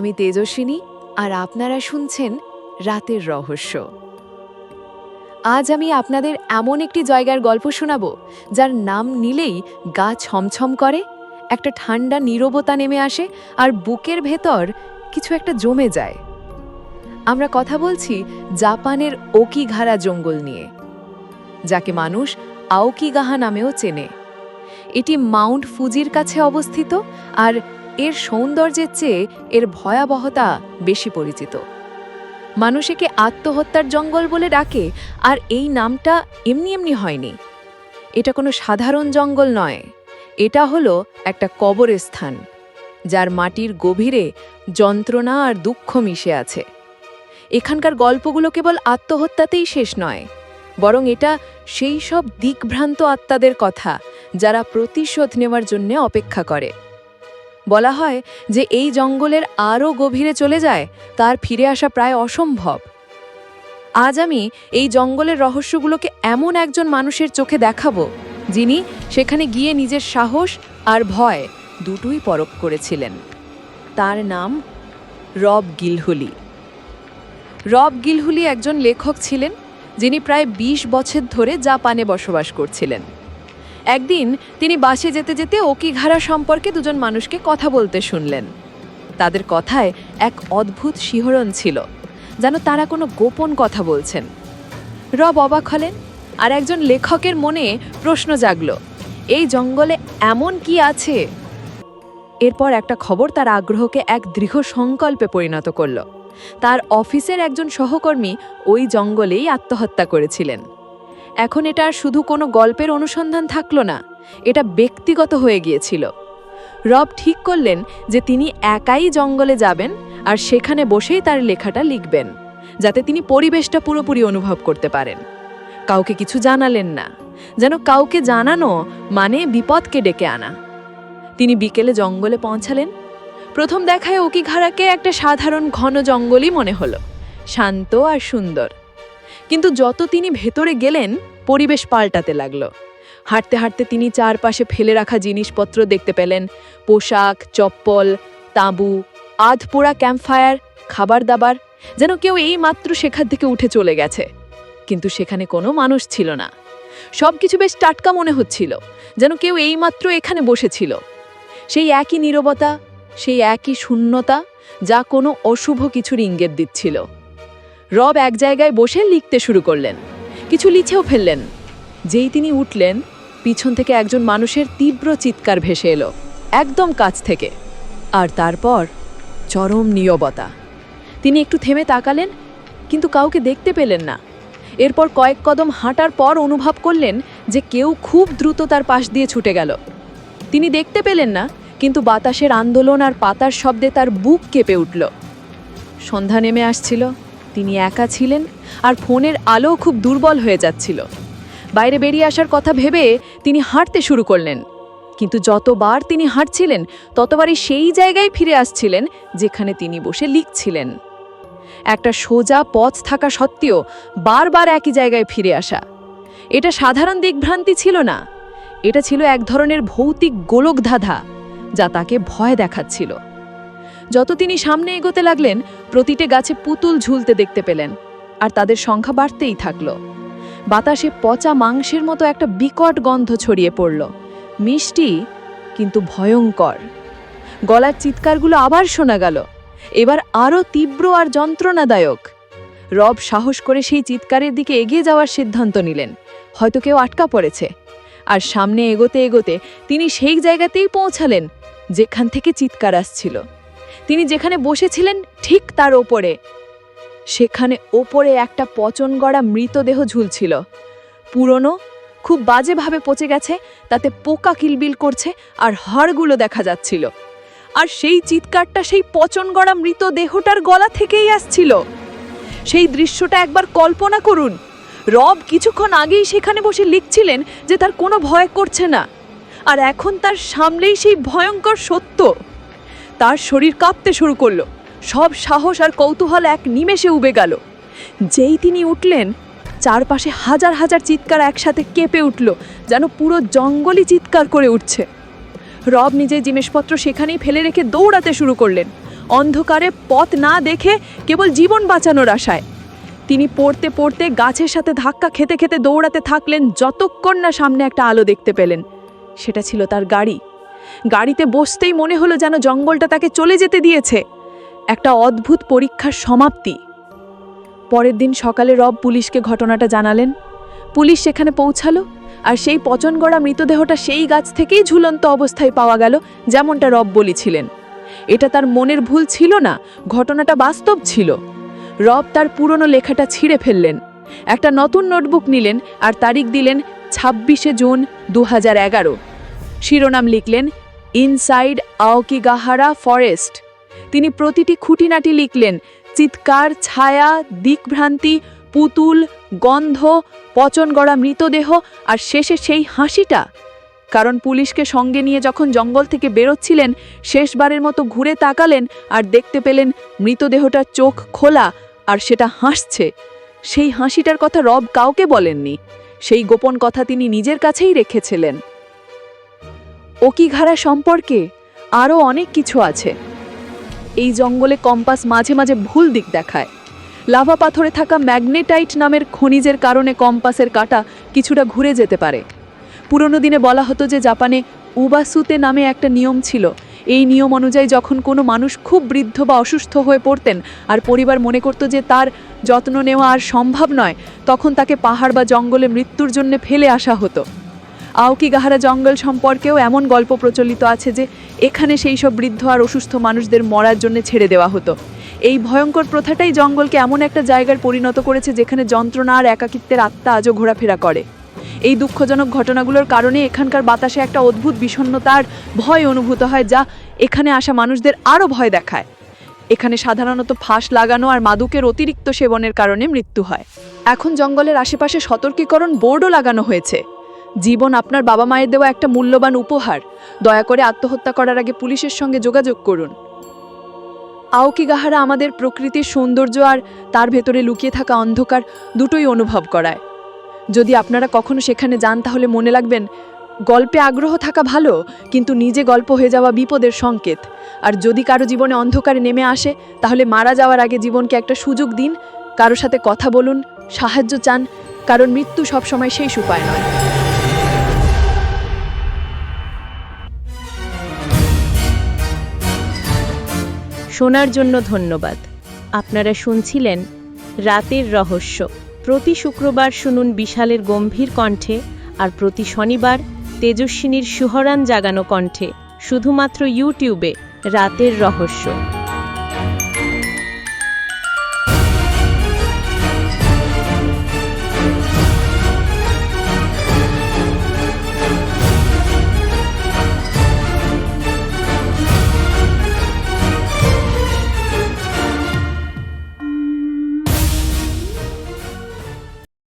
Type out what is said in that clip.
আমি তেজস্বিনী আর আপনারা শুনছেন রাতের রহস্য। আজ আমি আপনাদের এমন একটি জায়গার গল্প শোনাব, যার নাম নিলেই গা ছমছম করে, একটা ঠান্ডা নীরবতা নেমে আসে আর বুকের ভেতর কিছু একটা জমে যায়। আমরা কথা বলছি জাপানের ওকিঘারা জঙ্গল নিয়ে, যাকে মানুষ আওকিগাহা নামেও চেনে। এটি মাউন্ট ফুজির কাছে অবস্থিত আর এর সৌন্দর্যের চেয়ে এর ভয়াবহতা বেশি পরিচিত। মানুষ একে আত্মহত্যার জঙ্গল বলে ডাকে, আর এই নামটা এমনি এমনি হয়নি। এটা কোনো সাধারণ জঙ্গল নয়। এটা হলো একটা কবরস্থান, যার মাটির গভীরে যন্ত্রণা আর দুঃখ মিশে আছে। এখানকার গল্পগুলো কেবল আত্মহত্যাতেই শেষ নয়, বরং এটা সেই সব দিকভ্রান্ত আত্মাদের কথা যারা প্রতিশোধ নেওয়ার জন্য অপেক্ষা করে। বলা হয় যে এই জঙ্গলের আরও গভীরে চলে যায়, তার ফিরে আসা প্রায় অসম্ভব। আজ আমি এই জঙ্গলের রহস্যগুলোকে এমন একজন মানুষের চোখে দেখাবো, যিনি সেখানে গিয়ে নিজের সাহস আর ভয় দুটোই পরখ করেছিলেন। তার নাম রব গিলহুলি। রব গিলহুলি একজন লেখক ছিলেন, যিনি প্রায় ২০ বছর ধরে জাপানে বসবাস করছিলেন। একদিন তিনি বাসে যেতে যেতে ওকিঘারা সম্পর্কে দুজন মানুষকে কথা বলতে শুনলেন। তাদের কথায় এক অদ্ভুত শিহরণ ছিল, যেন তারা কোনো গোপন কথা বলছেন। রব অবাক হলেন আর একজন লেখকের মনে প্রশ্ন জাগল, এই জঙ্গলে এমন কি আছে? এরপর একটা খবর তার আগ্রহকে এক দৃঢ় সংকল্পে পরিণত করল। তার অফিসের একজন সহকর্মী ওই জঙ্গলেই আত্মহত্যা করেছিলেন। এখন এটা আর শুধু কোনো গল্পের অনুসন্ধান থাকল না, এটা ব্যক্তিগত হয়ে গিয়েছিল। রব ঠিক করলেন যে তিনি একাই জঙ্গলে যাবেন আর সেখানে বসেই তার লেখাটা লিখবেন, যাতে তিনি পরিবেশটা পুরোপুরি অনুভব করতে পারেন। কাউকে কিছু জানালেন না, যেন কাউকে জানানো মানে বিপদকে ডেকে আনা। তিনি বিকেলে জঙ্গলে পৌঁছালেন। প্রথম দেখায় ওকিঘারাকে একটা সাধারণ ঘন জঙ্গলই মনে হলো, শান্ত আর সুন্দর। কিন্তু যত তিনি ভেতরে গেলেন, পরিবেশ পাল্টাতে লাগল। হাঁটতে হাঁটতে তিনি চারপাশে ফেলে রাখা জিনিসপত্র দেখতে পেলেন। পোশাক, চপ্পল, তাঁবু আধ পোড়া ক্যাম্পফায়ার, খাবার দাবার, যেন কেউ এই মাত্র সেখান থেকে উঠে চলে গেছে। কিন্তু সেখানে কোনো মানুষ ছিল না। সব কিছু বেশ টাটকা মনে হচ্ছিল, যেন কেউ এইমাত্র এখানে বসেছিল। সেই একই নীরবতা, সেই একই শূন্যতা, যা কোনো অশুভ কিছুর ইঙ্গিত দিচ্ছিল। রব এক জায়গায় বসে লিখতে শুরু করলেন। কিছু লিখেও ফেললেন। যেই তিনি উঠলেন, পিছন থেকে একজন মানুষের তীব্র চিৎকার ভেসে এলো, একদম কাছ থেকে। আর তারপর চরম নিয়বতা তিনি একটু থেমে তাকালেন, কিন্তু কাউকে দেখতে পেলেন না। এরপর কয়েক কদম হাঁটার পর অনুভব করলেন যে কেউ খুব দ্রুত তার পাশ দিয়ে ছুটে গেল। তিনি দেখতে পেলেন না, কিন্তু বাতাসের আন্দোলন আর পাতার শব্দে তার বুক কেঁপে উঠল। সন্ধ্যা নেমে আসছিল। তিনি একা ছিলেন আর ফোনের আলো খুব দুর্বল হয়ে যাচ্ছিল। বাইরে বেরিয়ে আসার কথা ভেবে তিনি হাঁটতে শুরু করলেন। কিন্তু যতবার তিনি হাঁটছিলেন, ততবারই সেই জায়গায় ফিরে আসছিলেন যেখানে তিনি বসে লিখছিলেন। একটা সোজা পথ থাকা সত্ত্বেও বারবার একই জায়গায় ফিরে আসা। এটা সাধারণ দিকভ্রান্তি ছিল না। এটা ছিল এক ধরনের ভৌতিক গোলকধাঁধা যা তাকে ভয় দেখাচ্ছিল। যত তিনি সামনে এগোতে লাগলেন, প্রতিটি গাছে পুতুল ঝুলতে দেখতে পেলেন, আর তাদের সংখ্যা বাড়তেই থাকল। বাতাসে পচা মাংসের মতো একটা বিকট গন্ধ ছড়িয়ে পড়ল। মিষ্টি, কিন্তু ভয়ঙ্কর। গলার চিৎকারগুলো আবার শোনা গেল। এবার আরও তীব্র আর যন্ত্রণাদায়ক। রব সাহস করে সেই চিৎকারের দিকে এগিয়ে যাওয়ার সিদ্ধান্ত নিলেন। হয়তো কেউ আটকা পড়েছে। আর সামনে এগোতে এগোতে তিনি সেই জায়গাতেই পৌঁছালেন, যেখান থেকে চিৎকার আসছিল। তিনি যেখানে বসেছিলেন ঠিক তার ওপরে। সেখানে ওপরে একটা পচন গড়া মৃতদেহ ঝুলছিল। পুরনো, খুব বাজেভাবে পচে গেছে, তাতে পোকা কিলবিল করছে আর হাড়গুলো দেখা যাচ্ছিল। আর সেই চিৎকারটা সেই পচন গড়া মৃতদেহটার গলা থেকেই আসছিল। সেই দৃশ্যটা একবার কল্পনা করুন। রব কিছুক্ষণ আগেই সেখানে বসে লিখছিলেন যে তার কোনো ভয় করছে না। আর এখন তার সামনেই সেই ভয়ঙ্কর সত্য। তার শরীর কাঁপতে শুরু করল। সব সাহস আর কৌতূহল এক নিমেষে উবে গেল। যেই তিনি উঠলেন, চারপাশে হাজার হাজার চিৎকার একসাথে কেঁপে উঠল, যেন পুরো জঙ্গলই চিৎকার করে উঠছে। রব নিজের জিনিসপত্র সেখানেই ফেলে রেখে দৌড়াতে শুরু করলেন। অন্ধকারে পথ না দেখে কেবল জীবন বাঁচানোর আশায়। তিনি পড়তে পড়তে গাছের সাথে ধাক্কা খেতে খেতে দৌড়াতে থাকলেন, যতক্ষণ না সামনে একটা আলো দেখতে পেলেন। সেটা ছিল তার গাড়ি। গাড়িতে বসতেই মনে হলো যেন জঙ্গলটা তাকে চলে যেতে দিয়েছে। একটা অদ্ভুত পরীক্ষার সমাপ্তি। পরের দিন সকালে রব পুলিশকে ঘটনাটা জানালেন। পুলিশ সেখানে পৌঁছালো আর সেই পচন গড়া মৃতদেহটা সেই গাছ থেকেই ঝুলন্ত অবস্থায় পাওয়া গেল যেমনটা রব বলেছিলেন। এটা তার মনের ভুল ছিল না, ঘটনাটা বাস্তব ছিল। রব তার পুরনো লেখাটা ছিঁড়ে ফেললেন। একটা নতুন নোটবুক নিলেন আর তারিখ দিলেন ছাব্বিশে জুন দু হাজার এগারো। শিরোনাম লিখলেন ইনসাইড আওকিগাহারা ফরেস্ট। তিনি প্রতিটি খুঁটিনাটি লিখলেন, চিৎকার, ছায়া, দিকভ্রান্তি, পুতুল, গন্ধ পচন গড়া মৃতদেহ আর শেষে সেই হাসিটা। কারণ পুলিশকে সঙ্গে নিয়ে যখন জঙ্গল থেকে বেরোচ্ছিলেন, শেষবারের মতো ঘুরে তাকালেন আর দেখতে পেলেন মৃতদেহটার চোখ খোলা আর সেটা হাসছে। সেই হাসিটার কথা রব কাউকে বলেননি। সেই গোপন কথা তিনি নিজের কাছেই রেখেছিলেন। ওকিঘারা সম্পর্কে? আরও অনেক কিছু আছে। এই জঙ্গলে কম্পাস মাঝে মাঝে ভুল দিক দেখায়। লাভা পাথরে থাকা ম্যাগনেটাইট নামের খনিজের কারণে কম্পাসের কাঁটা কিছুটা ঘুরে যেতে পারে। পুরনো দিনে বলা হতো যে জাপানে উবাসুতে নামে একটা নিয়ম ছিল। এই নিয়ম অনুযায়ী যখন কোনো মানুষ খুব বৃদ্ধ বা অসুস্থ হয়ে পড়তেন আর পরিবার মনে করত যে তার যত্ন নেওয়া আর সম্ভব নয়, তখন তাকে পাহাড় বা জঙ্গলে মৃত্যুর জন্য ফেলে আসা হতো। আউকিগাহারা জঙ্গল সম্পর্কেও এমন গল্প প্রচলিত আছে যে এখানে সেই সব বৃদ্ধ আর অসুস্থ মানুষদের মরার জন্য ছেড়ে দেওয়া হতো। এই ভয়ঙ্কর প্রথাটাই জঙ্গলকে এমন একটা জায়গার পরিণত করেছে যেখানে যন্ত্রণা আর একাকিত্বের আত্মা আজও ঘোরাফেরা করে। এই দুঃখজনক ঘটনাগুলোর কারণে এখানকার বাতাসে একটা অদ্ভুত বিষণ্ণতার ভয় অনুভূত হয় যা এখানে আসা মানুষদের আরও ভয় দেখায়। এখানে সাধারণত ফাঁস লাগানো আর মাদকের অতিরিক্ত সেবনের কারণে মৃত্যু হয়। এখন জঙ্গলের আশেপাশে সতর্কীকরণ বোর্ডও লাগানো হয়েছে। জীবন আপনার বাবা মায়ের দেওয়া একটা মূল্যবান উপহার। দয়া করে আত্মহত্যা করার আগে পুলিশের সঙ্গে যোগাযোগ করুন। আওকিগাহারা আমাদের প্রকৃতির সৌন্দর্য আর তার ভেতরে লুকিয়ে থাকা অন্ধকার দুটোই অনুভব করায়। যদি আপনারা কখনো সেখানে যান, তাহলে মনে লাগবেন, গল্পে আগ্রহ থাকা ভালো, কিন্তু নিজে গল্প হয়ে যাওয়া বিপদের সংকেত। আর যদি কারও জীবনে অন্ধকারে নেমে আসে, তাহলে মারা যাওয়ার আগে জীবনকে একটা সুযোগ দিন। কারও সাথে কথা বলুন, সাহায্য চান, কারণ মৃত্যু সবসময় সেই উপায় নয়। শোনার জন্য ধন্যবাদ। আপনারা শুনছিলেন রাতের রহস্য। প্রতি শুক্রবার শুনুন বিশালের গম্ভীর কণ্ঠে আর প্রতি শনিবার তেজস্বিনীর সুহরান জাগানো কণ্ঠে, শুধুমাত্র ইউটিউবে রাতের রহস্য।